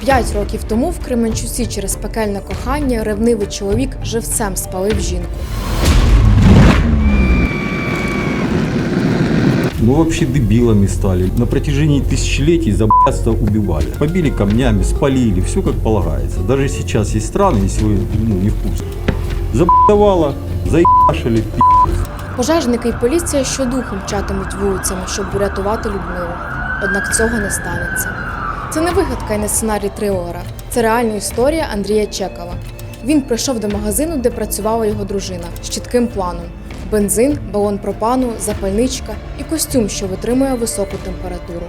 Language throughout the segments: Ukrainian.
П'ять років тому в Кременчуці через пекельне кохання ревнивий чоловік живцем спалив жінку. Мы вообще дебилами стали. На протяжении тысячелетий за б***ство убивали. Побили камнями, спалили, все как полагается. Даже сейчас есть страны, если вы ну, не в курсе. Заб***овало, заебашили, пи***. Пожежники і поліція щодуху мчатимуть вулицями, щоб врятувати Людмилу. Однак цього не станеться. Це не вигадка і не сценарій трилера. Це реальна історія Андрія Чекала. Він прийшов до магазину, де працювала його дружина, з чітким планом: бензин, балон пропану, запальничка і костюм, що витримує високу температуру.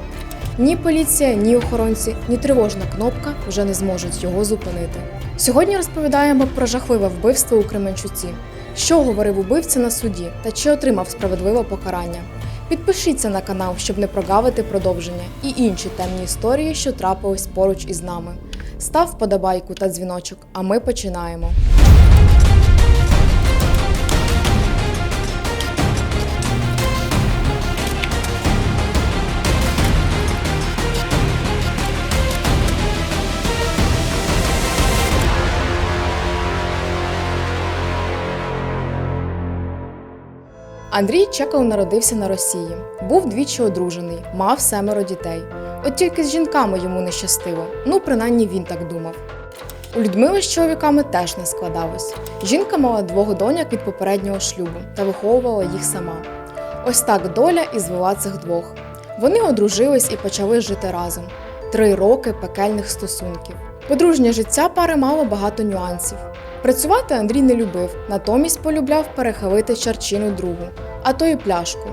Ні поліція, ні охоронці, ні тривожна кнопка вже не зможуть його зупинити. Сьогодні розповідаємо про жахливе вбивство у Кременчуці. Що говорив убивця на суді та чи отримав справедливе покарання? Підпишіться на канал, щоб не прогавити продовження і інші темні історії, що трапились поруч із нами. Став подобайку та дзвіночок, а ми починаємо. Андрій Чеков народився на Росії. Був двічі одружений, мав семеро дітей. От тільки з жінками йому не щастило. Ну, принаймні він так думав. У Людмили з чоловіками теж не складалось. Жінка мала двох доньок від попереднього шлюбу та виховувала їх сама. Ось так доля і звела цих двох. Вони одружились і почали жити разом. Три роки пекельних стосунків. Подружнє життя пари мало багато нюансів. Працювати Андрій не любив, натомість полюбляв перехилити чарчину другу, а то й пляшку.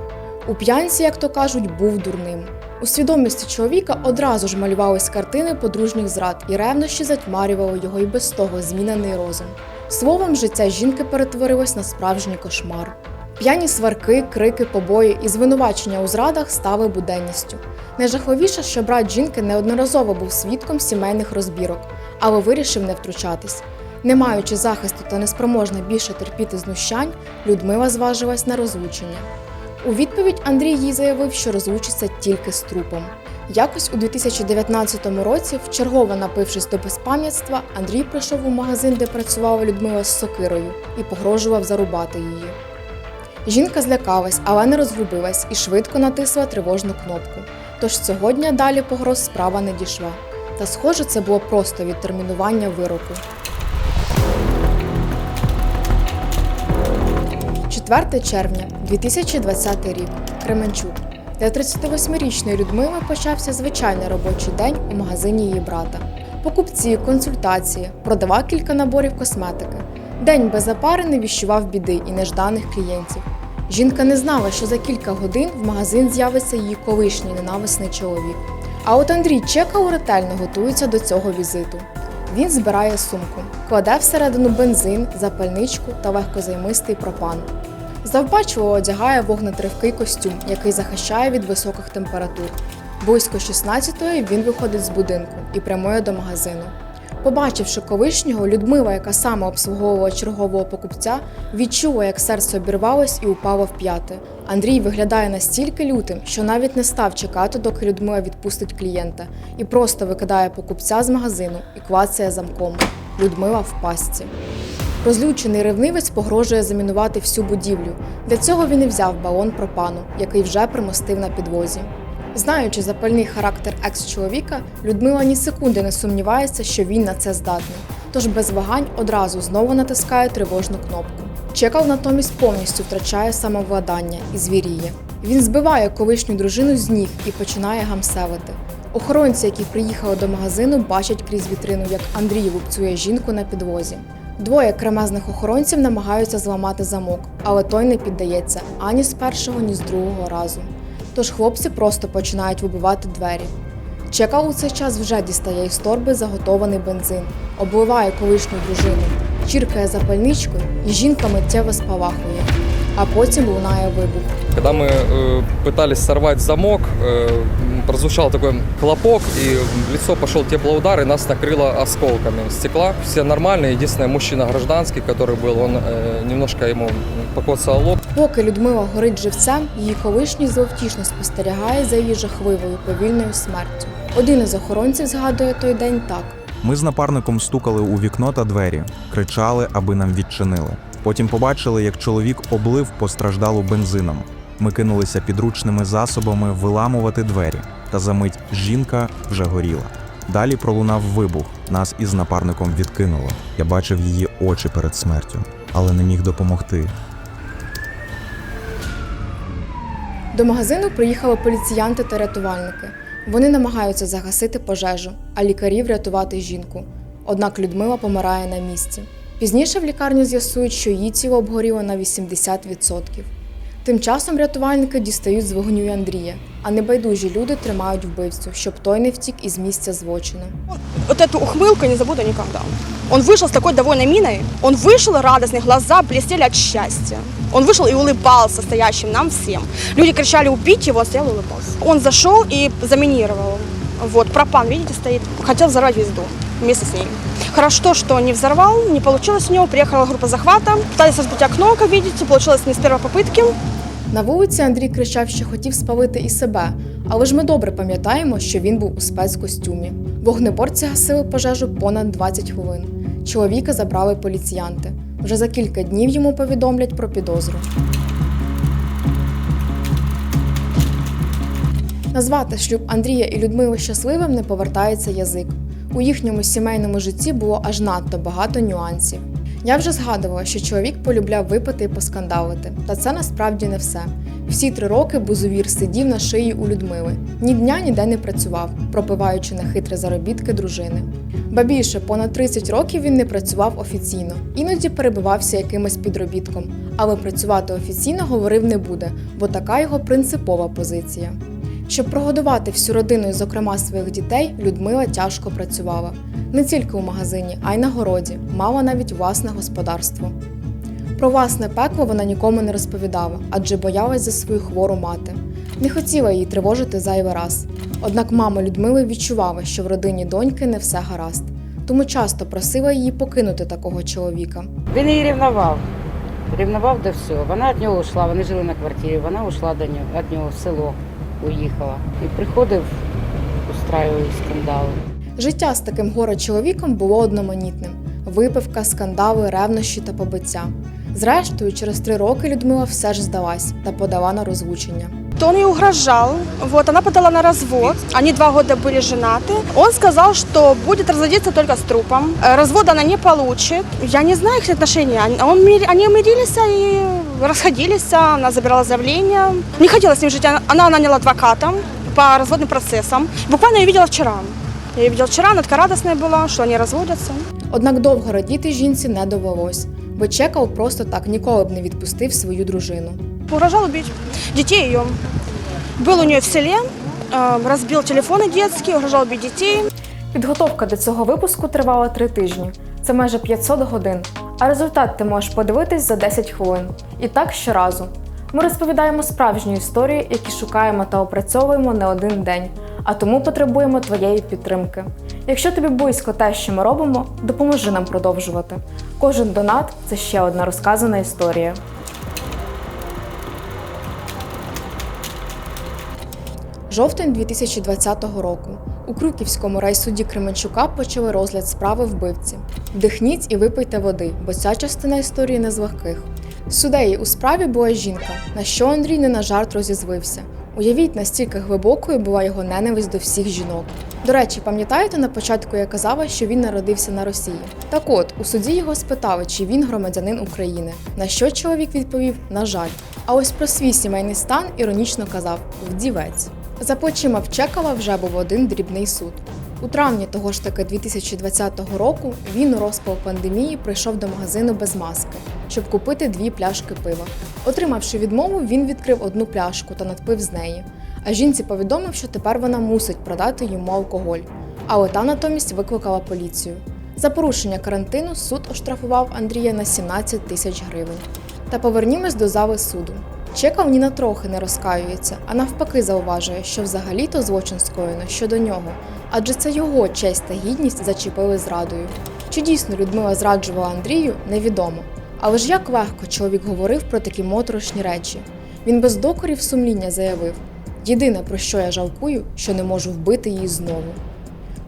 У п'янці, як то кажуть, був дурним. У свідомості чоловіка одразу ж малювались картини подружніх зрад, і ревнощі затьмарювали його і без того змінений розум. Словом, життя жінки перетворилось на справжній кошмар. П'яні сварки, крики, побої і звинувачення у зрадах стали буденністю. Найжахливіше, що брат жінки неодноразово був свідком сімейних розбірок, але вирішив не втручатись. Не маючи захисту та неспроможна більше терпіти знущань, Людмила зважилась на розлучення. У відповідь Андрій їй заявив, що розлучиться тільки з трупом. Якось у 2019 році, вчергово напившись до безпам'ятства, Андрій прийшов у магазин, де працювала Людмила з сокирою, і погрожував зарубати її. Жінка злякалась, але не розгубилась і швидко натисла тривожну кнопку. Тож цього дня далі погроз справа не дійшла. Та схоже, це було просто відтермінування вироку. 4 червня 2020 рік. Кременчук. Для 38-річної Людмили почався звичайний робочий день у магазині її брата. Покупці, консультації, продала кілька наборів косметики. День без запари не віщував біди і нежданих клієнтів. Жінка не знала, що за кілька годин в магазин з'явиться її колишній ненависний чоловік. А от Андрій Чекав ретельно готується до цього візиту. Він збирає сумку, кладе всередину бензин, запальничку та легкозаймистий пропан. Завбачливо одягає вогнетривкий костюм, який захищає від високих температур. Близько 16-ї він виходить з будинку і прямує до магазину. Побачивши колишнього, Людмила, яка саме обслуговувала чергового покупця, відчула, як серце обірвалось і упало в п'яти. Андрій виглядає настільки лютим, що навіть не став чекати, доки Людмила відпустить клієнта, і просто викидає покупця з магазину і клацає замком. Людмила в пастці. Розлючений ревнивець погрожує замінувати всю будівлю. Для цього він і взяв балон пропану, який вже примостив на підвозі. Знаючи запальний характер екс-чоловіка, Людмила ні секунди не сумнівається, що він на це здатний. Тож без вагань одразу знову натискає тривожну кнопку. Чекав натомість повністю втрачає самовладання і звіріє. Він збиває колишню дружину з ніг і починає гамселити. Охоронці, які приїхали до магазину, бачать крізь вітрину, як Андрій лупцює жінку на підвозі. Двоє кремезних охоронців намагаються зламати замок, але той не піддається ані з першого, ні з другого разу. Тож хлопці просто починають вибивати двері. Чека у цей час вже дістає із торби заготований бензин, обливає колишню дружину, чіркає запальничкою, і жінка миттєво спалахує. А потім лунає вибух. Когда мы э, пытались сорвать замок, э, м, прозвучал такой хлопок, и в лицо пошел теплоудар, и нас накрыло осколками стекла. Все нормально, единственное, мужчина гражданский, который был, он э, немножко ему покоцал лоб. Поки Людмила горить живцем, її колишній зловтішно спостерігає за її жахливою повільною смертю. Один із охоронців згадує той день так. Ми з напарником стукали у вікно та двері, кричали, аби нам відчинили. Потім побачили, як чоловік облив постраждалу бензином. Ми кинулися підручними засобами виламувати двері, та за мить жінка вже горіла. Далі пролунав вибух. Нас із напарником відкинуло. Я бачив її очі перед смертю, але не міг допомогти. До магазину приїхали поліціянти та рятувальники. Вони намагаються загасити пожежу, а лікарі врятувати жінку. Однак Людмила помирає на місці. Пізніше в лікарні з'ясують, що її тіло обгоріло на 80%. Тим часом рятувальники дістають з вогню й Андрія, а небайдужі люди тримають вбивцю, щоб той не втік із місця злочину. Вот эту ухмылку не забуду никогда. Он вышел с такой довольной миной. Он вышел радостный, глаза блестели от счастья. Он вышел и улыбался стоящим нам всем. Люди кричали убить его, он стоял и улыбался. Он зашел и заминировал. Вот, пропан, видите, стоит. Хотел взорвать весь дом вместе с ней. Хорошо, что не взорвал, не получилось у него. Приехала группа захвата. Пытались разбить окно, как видите. Получилось не с первой попытки. На вулиці Андрій кричав, що хотів спалити і себе, але ж ми добре пам'ятаємо, що він був у спецкостюмі. Вогнеборці гасили пожежу понад 20 хвилин. Чоловіка забрали поліціянти. Вже за кілька днів йому повідомлять про підозру. Назвати шлюб Андрія і Людмили щасливим не повертається язик. У їхньому сімейному житті було аж надто багато нюансів. Я вже згадувала, що чоловік полюбляв випити і поскандалити, та це насправді не все. Всі три роки бузовір сидів на шиї у Людмили, ні дня ніде не працював, пропиваючи на хитрі заробітки дружини. Ба більше, понад 30 років він не працював офіційно, іноді перебивався якимось підробітком, але працювати офіційно говорив не буде, бо така його принципова позиція. Щоб прогодувати всю родину і, зокрема, своїх дітей, Людмила тяжко працювала. Не тільки у магазині, а й на городі, мала навіть власне господарство. Про власне пекло вона нікому не розповідала, адже боялась за свою хвору мати. Не хотіла її тривожити зайвий раз. Однак мама Людмили відчувала, що в родині доньки не все гаразд, тому часто просила її покинути такого чоловіка. Він її рівнував. Рівнував до всього. Вона від нього йшла, вони жили на квартирі, вона йшла до нього, від нього в село уїхала. І приходив, устраював скандали. Життя з таким горе чоловіком було одноманітним: випивка, скандали, ревнощі та побиття. Зрештою, через три роки Людмила все ж здалась та подала на розлучення. То он ей угрожал. Вот, она подала на развод. Они два года были женаты. Он сказал, что будет разводиться только с трупом. Э, Развода она не получит. Я не знаю их отношения. Они- Он, мир- они мирились и расходились. Она забирала заявление. Не хотела с ним жить. Она- Она наняла адвоката по разводным процессам. Буквально я ее видела вчера. Я ее видела вчера, она такая радостная была, что они разводятся. Однак довго радіти жінці не довелось, бо Чекав просто так ніколи б не відпустив свою дружину. Угрожал убить детей ее. Был у нее в селе, э, разбил телефоны детские, угрожал убить детей. Підготовка до цього випуску тривала три тижні. Це майже 500 годин. А результат ти можеш подивитись за 10 хвилин. І так щоразу. Ми розповідаємо справжні історії, які шукаємо та опрацьовуємо не один день, а тому потребуємо твоєї підтримки. Якщо тобі близько те, що ми робимо, допоможи нам продовжувати. Кожен донат це ще одна розказана історія. Жовтень 2020 року. У Крюківському райсуді Кременчука почали розгляд справи вбивці. Вдихніть і випийте води, бо ця частина історії не з легких. Судею у справі була жінка, на що Андрій не на жарт розізлився. Уявіть, настільки глибокою була його ненависть до всіх жінок. До речі, пам'ятаєте, на початку я казала, що він народився на Росії. Так от, у суді його спитали, чи він громадянин України. На що чоловік відповів: на жаль. А ось про свій сімейний стан іронічно казав вдівець. За плечима в Чекова вже був один дрібний суд. У травні того ж таки 2020 року він у розпал пандемії прийшов до магазину без маски, щоб купити дві пляшки пива. Отримавши відмову, він відкрив одну пляшку та надпив з неї. А жінці повідомив, що тепер вона мусить продати йому алкоголь. Але та натомість викликала поліцію. За порушення карантину суд оштрафував Андрія на 17 тисяч гривень. Та повернімось до зали суду. Чекав ні на трохи не розкаюється, а навпаки зауважує, що взагалі-то злочин скоєно щодо нього, адже це його честь та гідність зачепили зрадою. Чи дійсно Людмила зраджувала Андрію, невідомо. Але ж як легко чоловік говорив про такі моторошні речі. Він без докорів сумління заявив: Єдине, про що я жалкую, що не можу вбити її знову.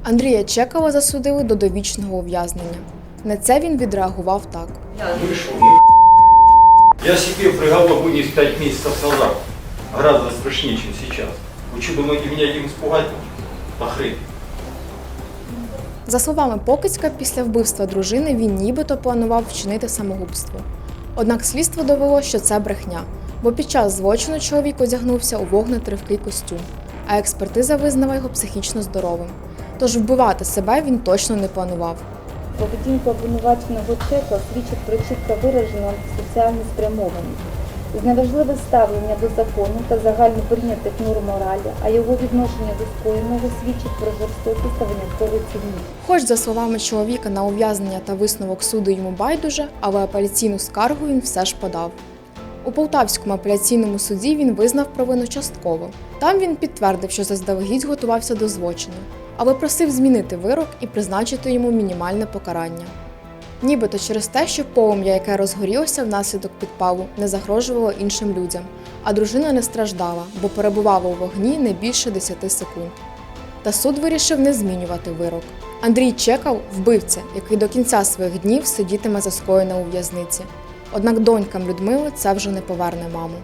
Андрія Чекова засудили до довічного ув'язнення. На це він відреагував так. Ну, Я себе приговор вынес 5 месяцев назад. Гораздо страшнее, чем сейчас. Вы что, думаете, меня этим испугать? Да хрен. За словами Покицька, після вбивства дружини він нібито планував вчинити самогубство. Однак слідство довело, що це брехня, бо під час злочину чоловік одягнувся у вогнетривкий костюм, а експертиза визнала його психічно здоровим. Тож вбивати себе він точно не планував. Поведінка обвинуваченого чека свідчить про чітко виражену соціальну спрямованість, зневажливе ставлення до закону та загально прийнятих норм моралі, а його відношення до скоєного свідчить про жорстокість та виняткову цінність. Хоч, за словами чоловіка, на ув'язнення та висновок суду йому байдуже, але апеляційну скаргу він все ж подав. У Полтавському апеляційному суді він визнав провину частково. Там він підтвердив, що заздалегідь готувався до злочину, але просив змінити вирок і призначити йому мінімальне покарання. Нібито через те, що полум'я, яке розгорілося внаслідок підпалу, не загрожувало іншим людям, а дружина не страждала, бо перебувала у вогні не більше 10 секунд. Та суд вирішив не змінювати вирок. Андрій Чекав вбивця, який до кінця своїх днів сидітиме за скоєне у в'язниці. Однак донькам Людмили це вже не поверне маму.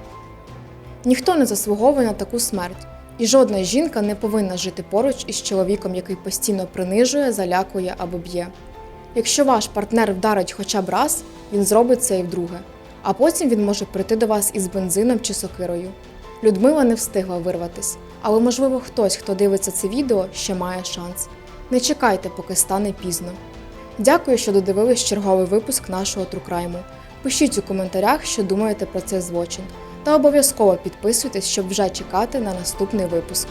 Ніхто не заслуговує на таку смерть, і жодна жінка не повинна жити поруч із чоловіком, який постійно принижує, залякує або б'є. Якщо ваш партнер вдарить хоча б раз, він зробить це і вдруге, а потім він може прийти до вас із бензином чи сокирою. Людмила не встигла вирватись, але можливо хтось, хто дивиться це відео, ще має шанс. Не чекайте, поки стане пізно. Дякую, що додивились черговий випуск нашого Трукрайму. Пишіть у коментарях, що думаєте про цей злочин, та обов'язково підписуйтесь, щоб вже чекати на наступний випуск.